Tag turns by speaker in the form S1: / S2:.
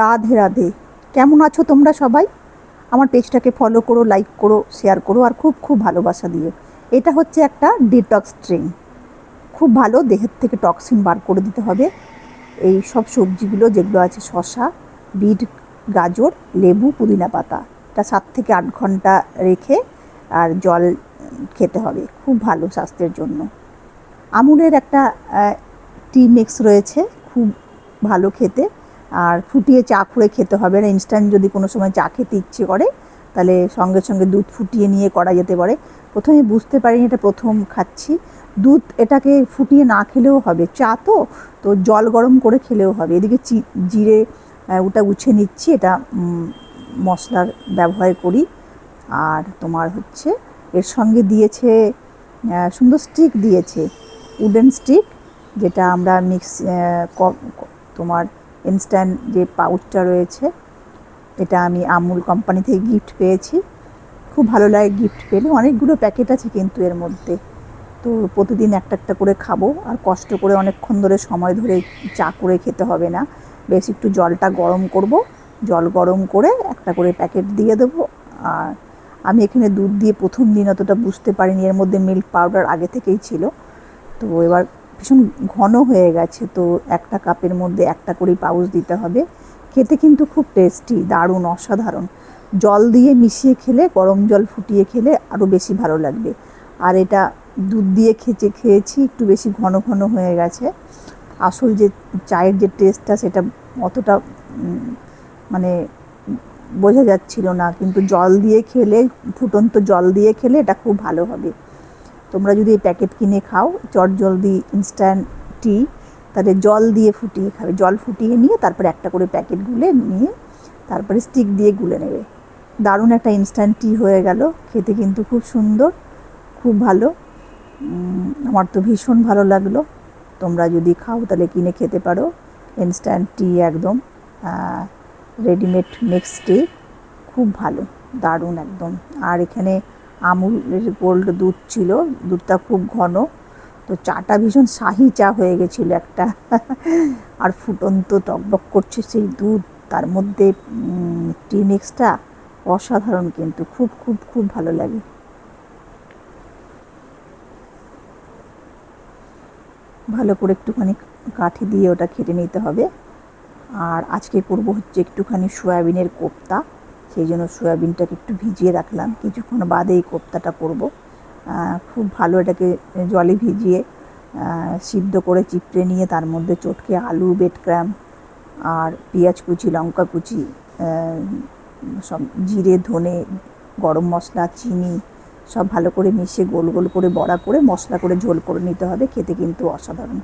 S1: রাধে রাধে। কেমন আছো তোমরা সবাই? আমার পেজটাকে ফলো করো লাইক করো শেয়ার করো, আর খুব খুব ভালোবাসা দিও। এটা হচ্ছে একটা ডিটক্স ড্রিঙ্ক খুব ভালো, দেহের থেকে টক্সিন বার করে দিতে হবে। এই সব সবজিগুলো যেগুলো আছে শশা বিট, গাজর, লেবু, পুদিনা পাতা, এটা সাত থেকে আট ঘণ্টা রেখে আর জল খেতে হবে। খুব ভালো স্বাস্থ্যের জন্য। আমুলের একটা টি মিক্স রয়েছে, খুব ভালো খেতে। আর ফুটিয়ে চা খুঁড়ে খেতে হবে না। ইনস্ট্যান্ট যদি কোনো সময় চা খেতে ইচ্ছে করে, তাহলে সঙ্গে সঙ্গে দুধ ফুটিয়ে নিয়ে করা যেতে পারে। প্রথমে বুঝতে পারিনি এটা প্রথম খাচ্ছি। দুধ এটাকে ফুটিয়ে না খেলেও হবে। চা তো তো জল গরম করে খেলেও হবে। এদিকে জিরে ওটা উছে নিচ্ছি। এটা মশলার ব্যবহার করি। আর তোমার হচ্ছে, এর সঙ্গে দিয়েছে সুন্দর স্টিক দিয়েছে। উডেন স্টিক, যেটা আমরা মিক্স তোমার ইনস্ট্যান্ট যে পাউচটা রয়েছে, এটা আমি আমুল কোম্পানি থেকে গিফট পেয়েছি। খুব ভালো লাগে গিফট পেলে। অনেকগুলো প্যাকেট আছে কিন্তু এর মধ্যে। তো প্রতিদিন একটা একটা করে খাব। আর কষ্ট করে অনেকক্ষণ ধরে সময় ধরে চা করে খেতে হবে না। বেশ একটু জলটা গরম করব। জল গরম করে একটা করে প্যাকেট দিয়ে দেবো। আর আমি এখানে দুধ দিয়ে প্রথম দিন অতটা বুঝতে পারিনি। এর মধ্যে মিল্ক পাউডার আগে থেকেই ছিল। তো এবার ভীষণ ঘন হয়ে গেছে, তো একটা কাপের মধ্যে একটা করেই পাউচ দিতে হবে। খেতে কিন্তু খুব টেস্টি দারুণ, অসাধারণ। জল দিয়ে মিশিয়ে খেলে, গরম জল ফুটিয়ে খেলে আরও বেশি ভালো লাগবে। আর এটা দুধ দিয়ে খেচে খেয়েছি, একটু বেশি ঘন ঘন হয়ে গেছে। আসল যে চায়ের যে টেস্টটা সেটা অতটা মানে বোঝা যাচ্ছিল না। কিন্তু জল দিয়ে খেলে, ফুটন্ত জল দিয়ে খেলে এটা খুব ভালো হবে। তোমরা যদি এই প্যাকেট কিনে খাও, চট জলদি ইনস্ট্যান্ট টি তাহলে জল দিয়ে ফুটিয়ে খাবে। জল ফুটিয়ে নিয়ে তারপরে একটা করে প্যাকেট গুলে নিয়ে তারপরে স্টিক দিয়ে গুলে নেবে। দারুণ একটা ইনস্ট্যান্ট টি হয়ে গেল। খেতে কিন্তু খুব সুন্দর, খুব ভালো। আমার তো ভীষণ ভালো লাগল। তোমরা যদি খাও তাহলে কিনে খেতে পারো। ইনস্ট্যান্ট টি একদম রেডিমেড মিক্স টি খুব ভালো, দারুণ একদম। আর এখানে আমুলের গোল্ড দুধ ছিল, দুধটা খুব ঘন। তো চাটা ভীষণ শাহি চা হয়ে গেছিল একটা। আর ফুটন্ত টকবক করছে সেই দুধ। তার মধ্যে টি মিক্সটা অসাধারণ কিন্তু, খুব খুব খুব ভালো লাগে। ভালো করে একটুখানি কাঠি দিয়ে ওটা খেটে নিতে হবে। আর আজকে করব হচ্ছে একটুখানি সয়াবিনের কোপ্তা। সেই জন্য সয়াবিনটাকে একটু ভিজিয়ে রাখলাম। কিছুক্ষণ বাদে এই কোপ্তাটা করব। খুব ভালো এটাকে জলে ভিজিয়ে সিদ্ধ করে চিপড়ে নিয়ে তার মধ্যে চটকে আলু বেটক্রাম আর পেঁয়াজ কুচি, লঙ্কা কুচি সব জিরে, ধনে, গরম মশলা, চিনি সব ভালো করে মিশিয়ে গোল গোল করে বড়া করে মশলা করে ঝোল করে নিতে হবে। খেতে কিন্তু অসাধারণ।